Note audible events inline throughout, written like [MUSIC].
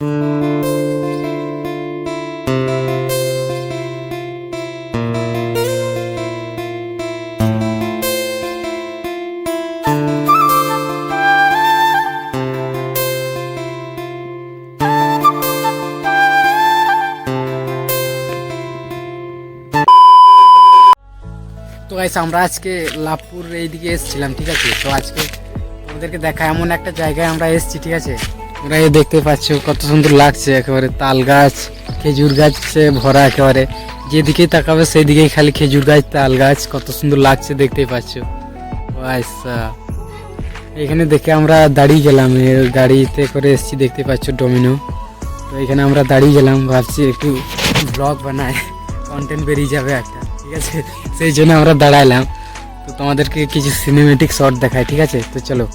তো আমরা আজকে লাভপুর এইদিকে এসেছিলাম, ঠিক আছে? তো আজকে তোমাদেরকে দেখা, এমন একটা জায়গায় আমরা এসেছি, ঠিক আছে? এই দেখতে পাচ্ছ কত সুন্দর লাগছে, একেবারে তাল গাছ, খেজুর গাছে ভরা একেবারে। যেদিকেই তাকাবে সেই দিকেই খালি খেজুর গাছ, তাল গাছ, কত সুন্দর লাগছে দেখতেই পাচ্ছ। আচ্ছা। এখানে দেখে আমরা দাঁড়িয়ে গেলাম গাড়িতে করে এসেছি দেখতে পাচ্ছ ডোমিনো। তো এখানে আমরা দাঁড়িয়ে গেলাম, ভাবছি একটু ব্লগ বানায় কন্টেন্ট বেরিয়ে যাবে একটা, ঠিক আছে? সেই জন্য আমরা দাঁড়াইলাম তো তোমাদেরকে কিছু সিনেমেটিক শট দেখায় ঠিক আছে? তো চলো।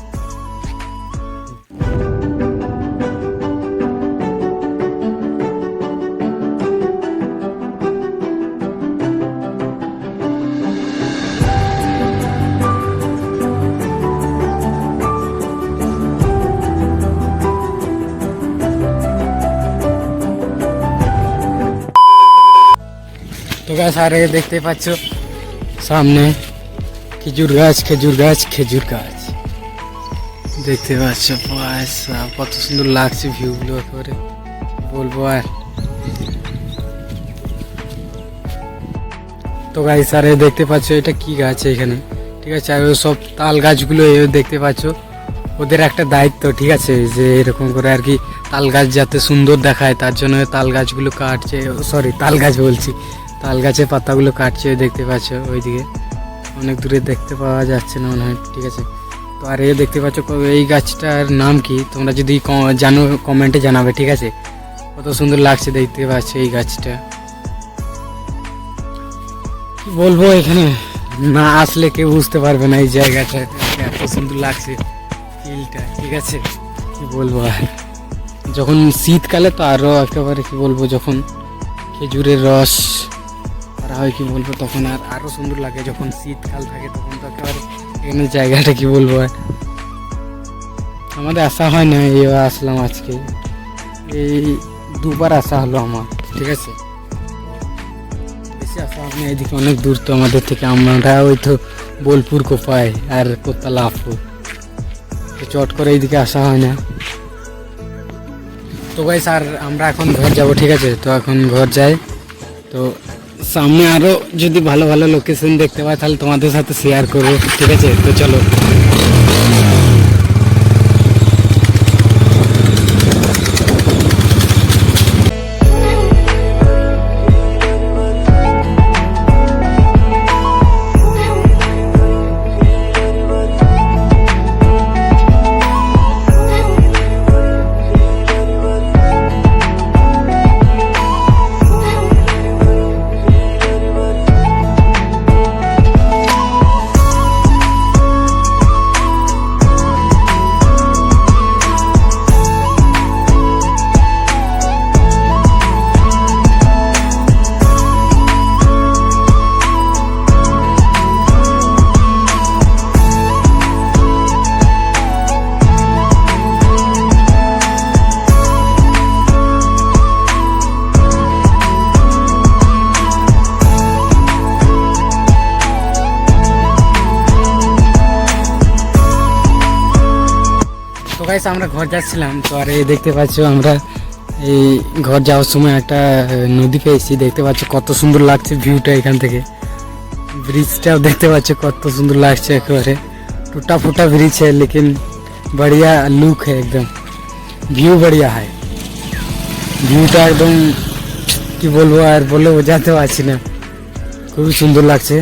গাছ আরে দেখতে পাচ্ছ, সামনে খেজুর গাছ খেজুর গাছ খেজুর গাছ। দেখতে পাচ্ছ কত সুন্দর লাগছে ভিউগুলো একেবারে কি বলব আর। তো গাছ আরে দেখতে পাচ্ছ, এটা কি গাছ এখানে? ঠিক আছে, আর সব তাল গাছগুলো দেখতে পাচ্ছ। ওদের একটা দায়িত্ব, ঠিক আছে, যে এরকম করে আর কি তাল গাছ যাতে সুন্দর দেখায়, তার জন্য তাল গাছগুলো কাটছে সরি তাল গাছ বলছি। তাল গাছের পাতাগুলো কাটছে, দেখতে পাচ্ছ ওইদিকে। অনেক দূরে দেখতে পাওয়া যাচ্ছে না মনে হয়, ঠিক আছে। তো আর এ দেখতে পাচ্ছ এই গাছটার নাম কি? তোমরা যদি জানো, কমেন্টে জানাবে, ঠিক আছে? কত সুন্দর লাগছে দেখতে পাচ্ছ এই গাছটা। বলব এখানে? না আসলে কেউ বুঝতে পারবে না এই জায়গাটা, এত সুন্দর লাগছে ফিলটা, ঠিক আছে? কি বলব আর? যখন শীতকালে তো আরও একেবারে, কি বলব, যখন খেজুরের রস হয়, কি বলব? তখন আর আরও সুন্দর লাগে যখন শীতকাল থাকে, তখন তো একেবারে এখানে জায়গাটা কি বলব? আমাদের আসা হয় না এবার আসলাম আজকে। এই দুবার আসা হলো আমার, ঠিক আছে? বেশি আসা হয় না, এদিকে অনেক দূর তো আমাদের থেকে। আমরা ওই তো বোলপুর, কোপাই আর কোত্তালা আফু চট করে এইদিকে আসা হয় না। তো ভাই স্যার, আমরা এখন ঘর যাব, ঠিক আছে? তো এখন ঘর যাই। তো সামনে আরও যদি ভালো ভালো লোকেশন দেখতে পাই, তাহলে তোমাদের সাথে শেয়ার করব, ঠিক আছে? তো চলো। তো গাইস আমরা ঘর যাচ্ছিলাম তো আর এই দেখতে পাচ্ছ আমরা এই ঘর যাওয়ার সময় একটা আহ, নদী পেয়েছি দেখতে পাচ্ছ কত সুন্দর লাগছে ভিউটা এখান থেকে ব্রিজটাও দেখতে পাচ্ছ কত সুন্দর লাগছে একেবারে टूटा फूटा ब्रिज है लेकिन बढ़िया लुक है एकदम ভিউ बढ़िया है ভিউটা একদম কি বলবো আর বলে বোঝাতে পারছি না খুবই সুন্দর লাগছে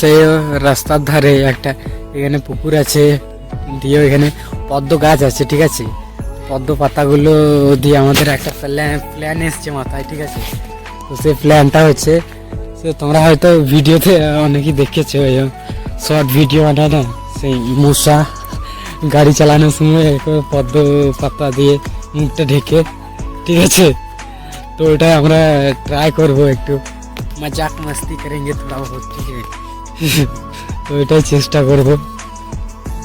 সেই রাস্তার ধারে একটা এখানে পুকুর আছে, দিয়ে এখানে পদ্ম গাছ আছে, ঠিক আছে? পদ্ম পাতাগুলো দিয়ে আমাদের একটা প্ল্যান প্ল্যান এসছে মাথায়, ঠিক আছে? তো সেই প্ল্যানটা হচ্ছে সে তোমরা হয়তো ভিডিওতে অনেকেই দেখেছ শর্ট ভিডিও বানানো, সেই মশা গাড়ি চালানোর সময় পদ্ম পাতা দিয়ে মুখটা ঢেকে, ঠিক আছে? তো ওটা আমরা ট্রাই করব একটু। মজাক মস্তি করেন থোড়া ঠিক আছে তো এটাই চেষ্টা করব।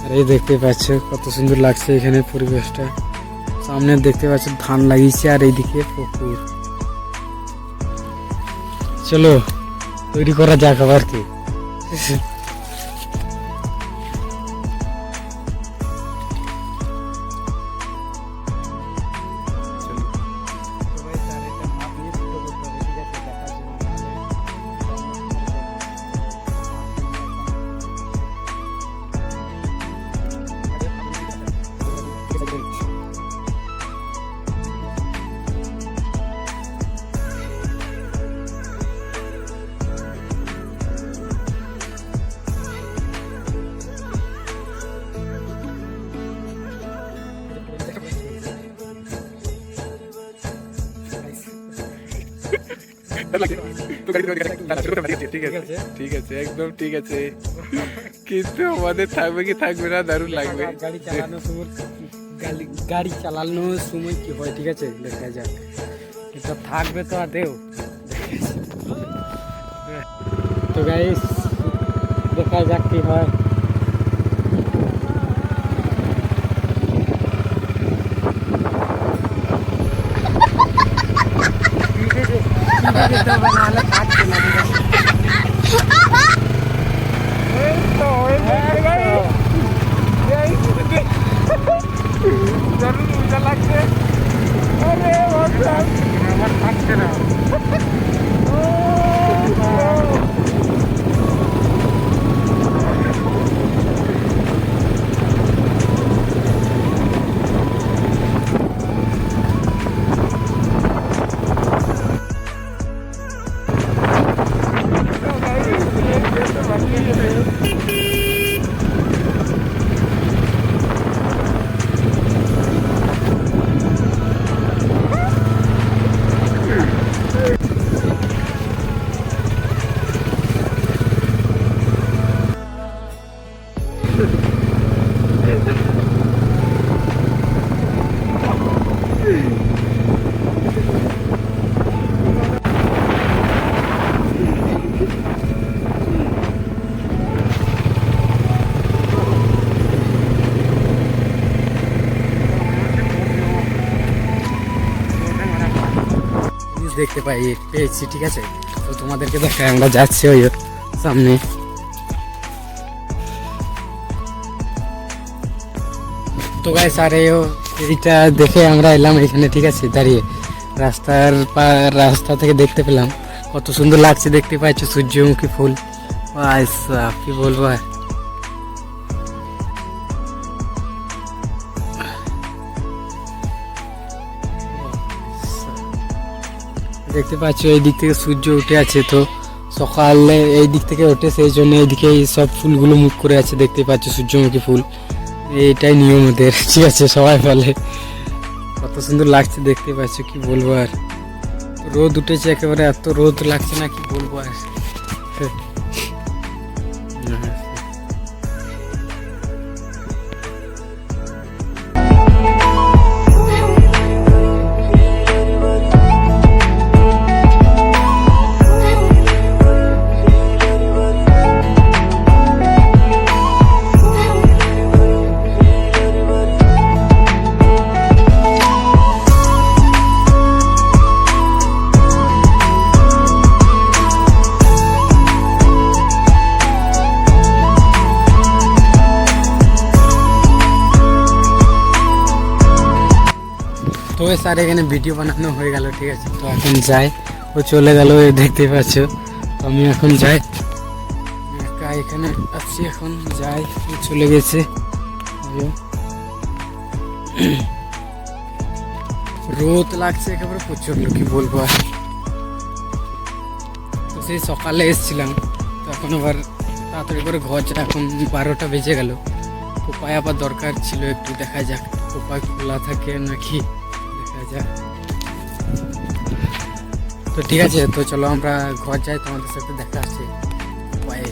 আর এই দেখতে পাচ্ছ, কত সুন্দর লাগছে এখানে পরিবেশটা। সামনে দেখতে পাচ্ছ, ধান লাগিয়েছে আর এইদিকে পুকুর। চলো, তৈরি করা যাক আবার কি। ঠিক আছে? ঠিক আছে। একদম ঠিক আছে। কিন্তু আমাদের থাকবে কি থাকবে না দারুণ লাগবে। গাড়ি চালানোর সময় গাড়ি চালানোর সময় কি হয় ঠিক আছে? দেখা যাক। কিন্তু থাকবে তো আর দেও। তো গাইস দেখা যাক কি হয়। দারুণ [LAUGHS] মজা লাগছে। আরে ভগবান আমার থাকছে না। দেখতে পাই, পেয়েছি, ঠিক আছে? তো তোমাদেরকে দেখায় আমরা যাচ্ছি ওই সামনে। তো গাই স্যার এইটা দেখে আমরা এলাম এখানে, ঠিক আছে? দাঁড়িয়ে। রাস্তার রাস্তা থেকে দেখতে পেলাম। কত সুন্দর লাগছে দেখতে পাচ্ছ সূর্যমুখী ফুল। কি বলব দেখতে পাচ্ছ, এই দিক থেকে সূর্য উঠে আছে তো। সকালে এই দিক থেকে ওঠে, সেই জন্য এইদিকে এই সব ফুলগুলো মুখ করে আছে, দেখতে পাচ্ছ সূর্যমুখী ফুল। এটাই নিয়ম ওদের, [LAUGHS] ঠিক আছে, সবাই বলে। কত সুন্দর লাগছে দেখতে পাচ্ছ, কি বলব আর। রোদ উঠেছে একেবারে, এত রোদ লাগছে না, কি বলব আর। তো স্যার এখানে ভিডিও বানানো হয়ে গেল, ঠিক আছে? তো এখন যাই। ও চলে গেল দেখতে পাচ্ছ। আমি এখন যাই। একা এখানে আছি এখন, যাই। ও চলে গেছে। রোদ লাগছে একেবারে প্রচণ্ড কি বলব আর। তো সেই সকালে এসেছিলাম। তো এখন আবার তাড়াতাড়ি করে ঘর এখন বারোটা বেজে গেল। কোপায় আবার দরকার ছিল একটু, দেখা যাক। কোপায় খোলা থাকে নাকি। যাক তো ঠিক আছে তো চলো আমরা ঘর যাই তোমাদের সাথে দেখা আসছি কোপায়ে